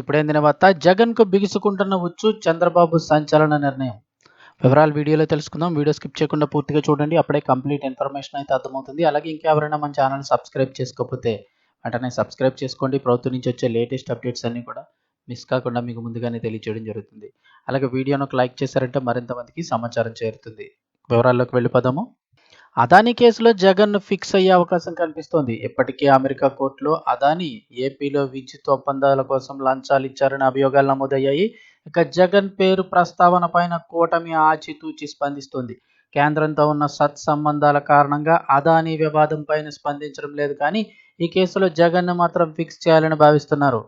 ఇప్పుడైన వార్త జగన్కు బిగుసుకుంటున్న ఉచ్చు చంద్రబాబు సంచలన నిర్ణయం. వివరాలు వీడియోలో తెలుసుకుందాం. వీడియో స్కిప్ చేయకుండా పూర్తిగా చూడండి. అప్పుడే కంప్లీట్ ఇన్ఫర్మేషన్ అయితే అర్థమవుతుంది. అలాగే ఇంకెవరైనా మన ఛానల్ సబ్స్క్రైబ్ చేసుకోకపోతే వెంటనే సబ్స్క్రైబ్ చేసుకోండి. ప్రభుత్వం నుంచి వచ్చే లేటెస్ట్ అప్డేట్స్ అన్నీ కూడా మిస్ కాకుండా మీకు ముందుగానే తెలియజేయడం జరుగుతుంది. అలాగే వీడియోను ఒక లైక్ చేశారంటే మరింత మందికి సమాచారం చేరుతుంది. వివరాల్లోకి వెళ్ళిపోదాము. అదానీ కేసులో జగన్ ఫిక్స్ అయ్యే అవకాశం కనిపిస్తోంది ఇప్పటికే అమెరికా కోర్టులో అదానీ ఏపీలో విద్యుత్ ఒప్పందాల కోసం లంచాలు ఇచ్చారని అభియోగాలు నమోదయ్యాయి. ఇక జగన్ పేరు ప్రస్తావన పైన కూటమి ఆచితూచి స్పందిస్తోంది. కేంద్రంతో ఉన్న సత్సంబంధాల కారణంగా అదానీ వివాదం పైన స్పందించడం లేదు కానీ ఈ కేసులో జగన్ను మాత్రం ఫిక్స్ చేయాలని భావిస్తున్నారు.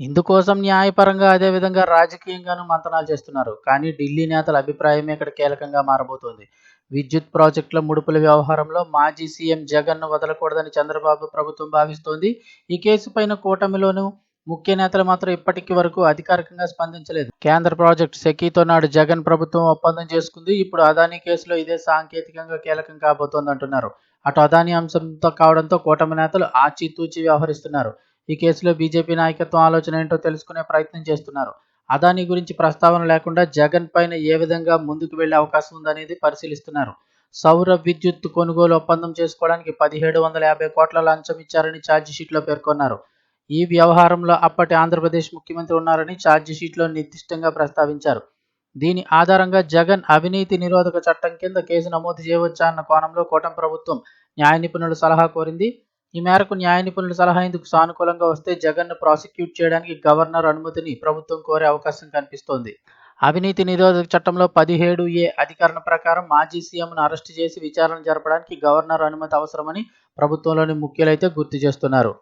ఇందుకోసం న్యాయపరంగా అదేవిధంగా రాజకీయంగానూ మంతనాలు చేస్తున్నారు. కానీ ఢిల్లీ నేతల అభిప్రాయమే ఇక్కడ కీలకంగా మారబోతోంది. విద్యుత్ ప్రాజెక్టుల ముడుపుల వ్యవహారంలో మాజీ సీఎం జగన్ను వదలకూడదని చంద్రబాబు ప్రభుత్వం భావిస్తోంది. ఈ కేసు పైన కూటమిలోనూ ముఖ్య నేతలు మాత్రం ఇప్పటికి వరకు అధికారికంగా స్పందించలేదు. కేంద్ర ప్రాజెక్టు సెకీతో నాడు జగన్ ప్రభుత్వం ఒప్పందం చేసుకుంది. ఇప్పుడు అదానీ కేసులో ఇదే సాంకేతికంగా కీలకం కాబోతోంది అంటున్నారు అటు అదానీ అంశంతో కావడంతో కూటమి నేతలు ఆచితూచి వ్యవహరిస్తున్నారు. ఈ కేసులో బీజేపీ నాయకత్వం ఆలోచన ఏంటో తెలుసుకునే ప్రయత్నం చేస్తున్నారు. అదానీ గురించి ప్రస్తావన లేకుండా జగన్ పైన ఏ విధంగా ముందుకు వెళ్ళే అవకాశం ఉందనేది పరిశీలిస్తున్నారు. సౌర విద్యుత్ కొనుగోలు ఒప్పందం చేసుకోవడానికి పదిహేడు వందల యాభై కోట్ల లంచం ఇచ్చారని ఛార్జిషీట్లో పేర్కొన్నారు. ఈ వ్యవహారంలో అప్పటి ఆంధ్రప్రదేశ్ ముఖ్యమంత్రి ఉన్నారని ఛార్జిషీట్లో నిర్దిష్టంగా ప్రస్తావించారు. దీని ఆధారంగా జగన్ అవినీతి నిరోధక చట్టం కింద కేసు నమోదు చేయవచ్చా అన్న కోణంలో కూటమి ప్రభుత్వం న్యాయ నిపుణుల సలహా కోరింది. ఈ మేరకు న్యాయ నిపుణుల సలహా ఇందుకు సానుకూలంగా వస్తే జగన్ను ప్రాసిక్యూట్ చేయడానికి గవర్నర్ అనుమతిని ప్రభుత్వం కోరే అవకాశం కనిపిస్తోంది. అవినీతి నిరోధక చట్టంలో పదిహేడు ఏ అధికరణ ప్రకారం మాజీ సీఎంను అరెస్టు చేసి విచారణ జరపడానికి గవర్నర్ అనుమతి అవసరమని ప్రభుత్వంలోని ముఖ్యులైతే గుర్తు చేస్తున్నారు.